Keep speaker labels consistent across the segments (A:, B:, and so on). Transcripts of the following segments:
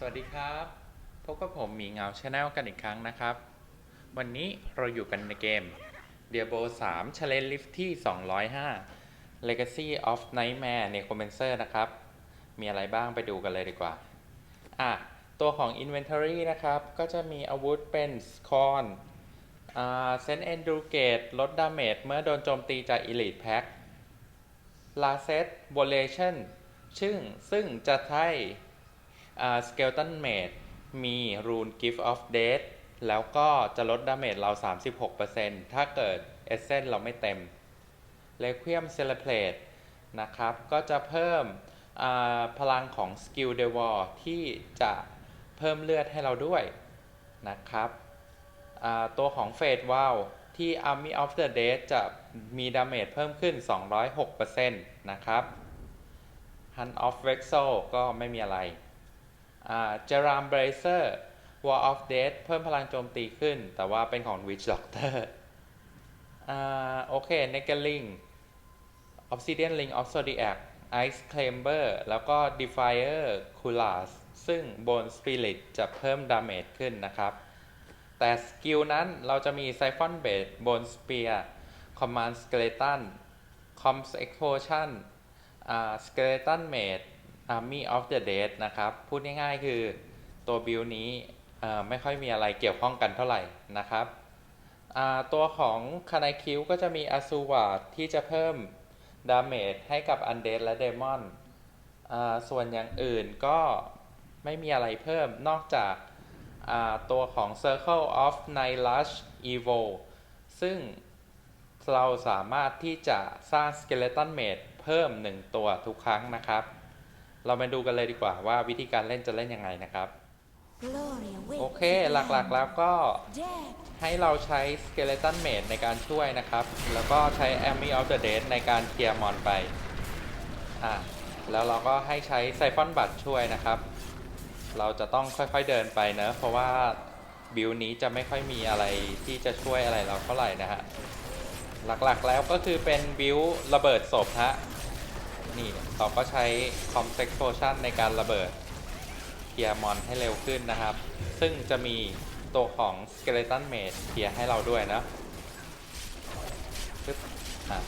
A: สวัสดีครับ พบกับผมหมีเงาชาแนลกันอีกครั้งนะครับ วันนี้เราอยู่กันในเกม Diablo 3 Challenge Lift ที่ 205 Legacy of Nightmare Necromancer นะครับ มีอะไรบ้างไปดูกันเลยดีกว่า อะ ตัวของ Inventory นะครับ ก็จะมีอาวุธเป็น Scorn อ่า Send Endurgate ลดดาเมจเมื่อโดนโจมตีจาก Elite Pack l a s e t Volation ซึ่งซึ่งจะให้ สเกลตันเมดมีรูน Gift of Death แล้วก็จะลดดาเมจเรา 36%ถ้าเกิดเอเซนเราไม่เต็ม Requiem Celebrate นะครับ ก็จะเพิ่มพลังของสกิลเดวอร์ที่จะเพิ่มเลือดให้เราด้วยนะครับตัวของเฟดว l ลที่ Army of the Dead จะมีดาเมจเพิ่มขึ้น 206%นะครับ Hunt of Vexel ก็ไม่มีอะไร เจรามเบรเซอร์ War of Death เพิ่มพลังโจมตีขึ้น แต่ว่าเป็นของ Witch Doctor อ่าโอเค n e g a l i n g Obsidian Ring of Zodiac Ice Climber แล้วก็ Defier c u l a s ซึ่ง Bone Spirit จะเพิ่มดาเมจขึ้นนะครับ แต่สกิลนั้นเราจะมี Siphon Blade Bone Spear Command Skeleton Comms Explosion อ่า Skeleton Mage Army of the Dead นะครับ พูดง่ายๆคือตัวบิลนี้ไม่ค่อยมีอะไรเกี่ยวข้องกันเท่าไหร่นะครับตัวของคานายคิวก็จะมีอ z ซูวาที่จะเพิ่มดาเมจให้กับอันเด d และเดมอนส่วนอย่างอื่นก็ไม่มีอะไรเพิ่มนอกจากาตัวของ Circle of Night Rush Evil ซึ่งเราสามารถที่จะสร้าง Skeleton Mage เพิ่ม 1 ตัวทุกครั้งนะครับ เรามาดูกันเลยดีกว่าว่าวิธีการเล่นจะเล่นยังไงนะครับ โอเคหลักๆแล้วก็ให้เราใช้ Skeleton Mage ในการช่วยนะครับ แล้วก็ใช้ Army of the Dead ในการเคลียร์มอนไปอะแล้วเราก็ให้ใช้ Siphon b u t ช่วยนะครับ เราจะต้องค่อยๆเดินไปเนอะเพราะว่าบิลนี้จะไม่ค่อยมีอะไรที่จะช่วยอะไรเราเท่าไหร่นะฮะหลักๆแล้วก็คือเป็นบิลระเบิดศพฮะ นี่เราก็ใช้ Complex Potion ในการระเบิดเคลียมอนให้เร็วขึ้นนะครับ ซึ่งจะมีตัวของ Skeleton Mage เคลียให้เราด้วยนะปึ๊บอะ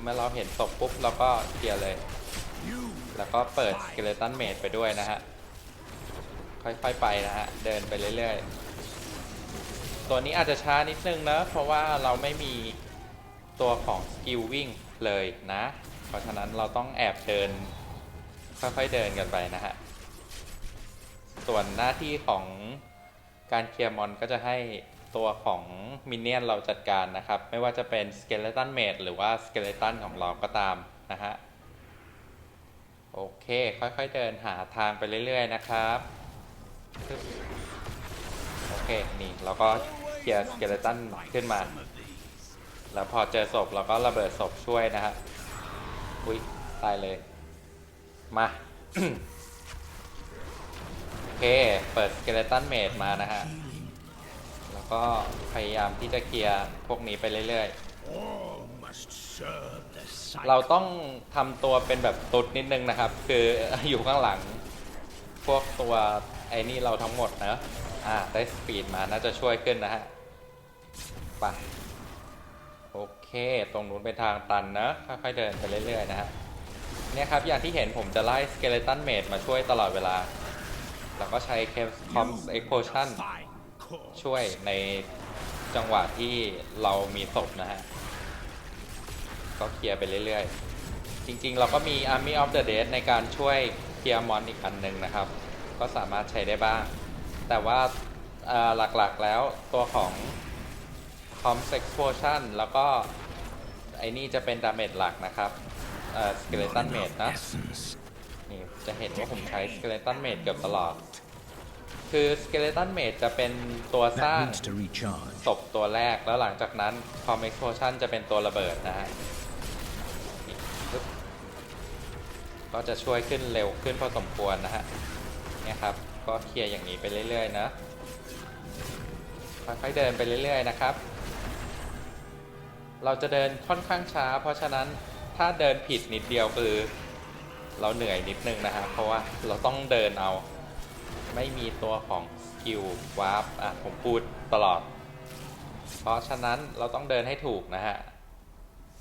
A: เมื่อเราเห็นศพปุ๊บเราก็เคลียเลย แล้วก็เปิด Skeleton Mage ไปด้วยนะฮะ ค่อยๆไปนะฮะ เดินไปเรื่อยๆ ตัวนี้อาจจะช้านิดนึงนะ เพราะว่าเราไม่มี ตัวของสกิลวิ่งเลยนะ เพราะฉะนั้นเราต้องแอบเดิน ค่อยๆเดินกันไปนะฮะ ส่วนหน้าที่ของการเคลียร์มอนก็จะให้ตัวของมินเนี่ยนเราจัดการนะครับ ไม่ว่าจะเป็นสเกเลตันเมดหรือว่าสเกเลตันของเราก็ตามนะฮะ โอเค ค่อยๆเดินหาทางไปเรื่อย ๆ นะครับ โอเค นี่เราก็เคลียร์สเกเลตันขึ้นมา แล้วพอเจอศพเราก็ระเบิดศพช่วยนะฮะ อุ้ยตายเลย มา โอเค เปิดสเกเลตันเมดมานะฮะ แล้วก็พยายามที่จะเคลียร์พวกนี้ไปเรื่อยๆ เราต้องทำตัวเป็นแบบตุดนิดนึงนะครับ คืออยู่ข้างหลัง พวกตัวไอ้นี่เราทั้งหมดนะอ่าได้สปีดมาน่าจะช่วยขึ้นนะฮะ ไป เค ตรงนู้นเป็นทางตันนะค่อยๆเดินไปเรื่อยๆนะฮะเนี่ยครับอย่างที่เห็นผมจะไล่สเกเลตันเมดมาช่วยตลอดเวลา แล้วก็ใช้เคมคอมเอ็กโพชั่นช่วยในจังหวะที่เรามีศพนะฮะ ก็เคลียร์ไปเรื่อยๆ จริงๆ เราก็มี Army of the Dead ในการช่วยเคลียร์มอนอีกอันหนึ่งนะครับ ก็สามารถใช้ได้บ้าง แต่ว่าหลักๆแล้วตัวของ Com Explosion แล้วก็ ไอ้นี่จะเป็นดาเมจหลักนะครับเอ่อ Skeleton Mage นะ
B: Essence.
A: นี่จะเห็นว่าผมใช้ Skeleton Mage เกือบตลอด คือ Skeleton Mage จะเป็นตัวสร้าง
B: That needs to recharge.
A: ศพตัวแรกแล้วหลังจากนั้น Com Explosion จะเป็นตัวระเบิดนะฮะนี่ปึ๊บก็จะช่วยขึ้นเร็วขึ้นพอสมควรนะฮะเนี่ยครับ ก็เคลียร์อย่างนี้ไปเรื่อยๆนะค่อยๆเดินไปเรื่อยๆนะครับ เราจะเดินค่อนข้างช้า เพราะฉะนั้นถ้าเดินผิดนิดเดียวคือ เราเหนื่อยนิดนึงนะฮะเพราะว่าเราต้องเดินเอา ไม่มีตัวของสกิลวาร์ปอะผมพูดตลอด เพราะฉะนั้นเราต้องเดินให้ถูกนะฮะ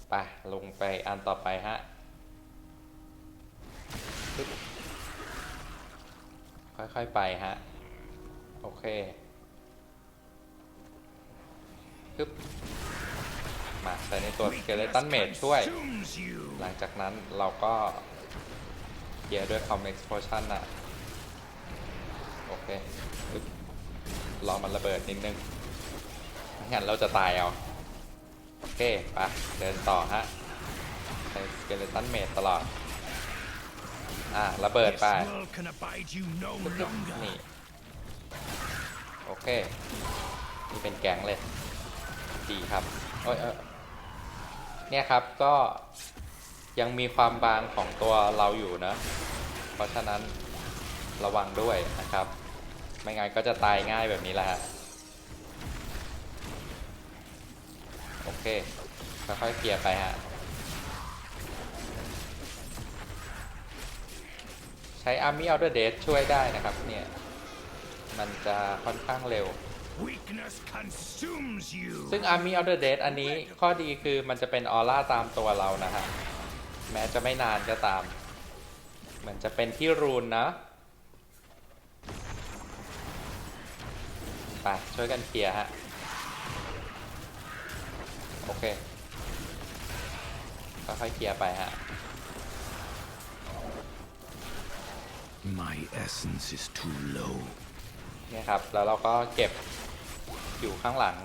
A: ไปลงไปอันต่อไปฮะฮึบค่อยๆไปฮะ โอเคปึ๊บ มาใส่ในตัวสเกเลตันเมดช่วย
B: consumes you.
A: หลังจากนั้นเราก็เกียร์ด้วยคอมเอ็กซ์โพชันน่ะ โอเคปึ๊บรอมันระเบิดนิดนึงไม่งั้นเราจะตายเอา โอเคไปเดินต่อฮะใช้สเกเลตันเมดตลอด อะระเบิด
B: This
A: ไป
B: world can abide you no
A: ปึ๊บปึ๊บ
B: longer.
A: นี่ โอเค นี่เป็นแก๊งเลย ดีครับ โอ้ยเอย เนี่ยครับก็ยังมีความบางของตัวเราอยู่นะ เพราะฉะนั้นระวังด้วยนะครับ ไม่งั้นก็จะตายง่ายแบบนี้แหละฮะโอเคค่อยๆเคลียร์ไปฮะใช้ Army of the Dead ช่วยได้นะครับเนี่ย มันจะค่อนข้างเร็ว ซึ่ง Army of the Dead อันนี้ข้อดีคือมันจะเป็นออร่าตามตัวเรานะฮะ แม้จะไม่นานก็ตาม เหมือนจะเป็นที่รูนนะ ไปช่วยกันเคลียร์ฮะ โอเคค่อยๆเคลียร์ไปฮะ
B: My essence is too low.
A: เนี่ยครับ แล้วเราก็เก็บ อยู่ข้างหลัง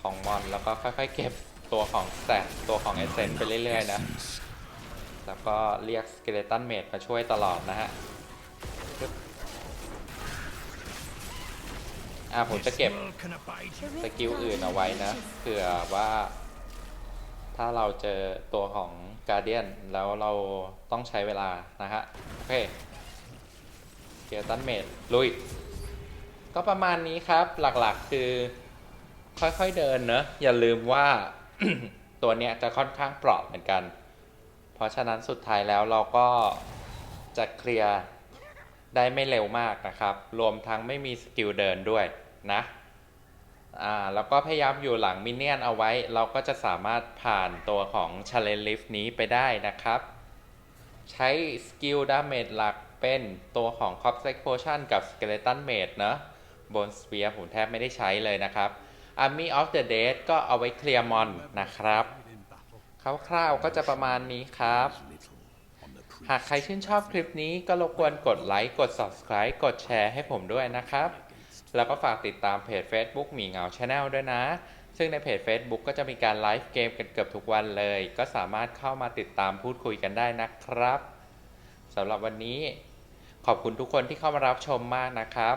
A: ของมอนแล้วก็ค่อยๆเก็บตัวของแตตัวของเอเซนไปเรื่อยๆนะ แล้วก็เรียกสเกเลตันเมดมาช่วยตลอดนะฮะอ่าผมจะเก็บสกิลอื่นเอาไว้นะเผื่อว่าถ้าเราเจอตัวของการเดียนแล้วเราต้องใช้เวลานะฮะ โอเค เกียร์ตันเมดลุย ก็ประมาณนี้ครับหลักๆ คือค่อยๆเดินเนอะอย่าลืมว่าตัวเนี้ยจะค่อนข้างเปราะเหมือนกัน เพราะฉะนั้นสุดท้ายแล้วเราก็จะเคลียร์ได้ไม่เร็วมากนะครับ รวมทั้งไม่มีสกิลเดินด้วยนะอ่าแล้วก็พยายามอยู่หลังมินเนี่ยนเอาไว้ เราก็จะสามารถผ่านตัวของ Challenge Lift นี้ไปได้นะครับ ใช้สกิลดาเมจหลักเป็นตัวของ c o p s e c Potion กับ Skeleton Mage เนอะ บนสเปียร์ผมแทบไม่ได้ใช้เลยนะครับ Army of the Dead ก็เอาไว้เคลียร์มอนนะครับคร่าวๆก็จะประมาณนี้ครับ หากใครชื่นชอบคลิปนี้ก็รบกวนกดไลค์ กด Subscribe กดแชร์ให้ผมด้วยนะครับ แล้วก็ฝากติดตามเพจ Facebook หมีเงา Channel ด้วยนะ ซึ่งในเพจ Facebook ก็จะมีการไลฟ์เกมกันเกือบทุกวันเลย ก็สามารถเข้ามาติดตามพูดคุยกันได้นะครับสำหรับวันนี้ ขอบคุณทุกคนที่เข้ามารับชมมากนะครับ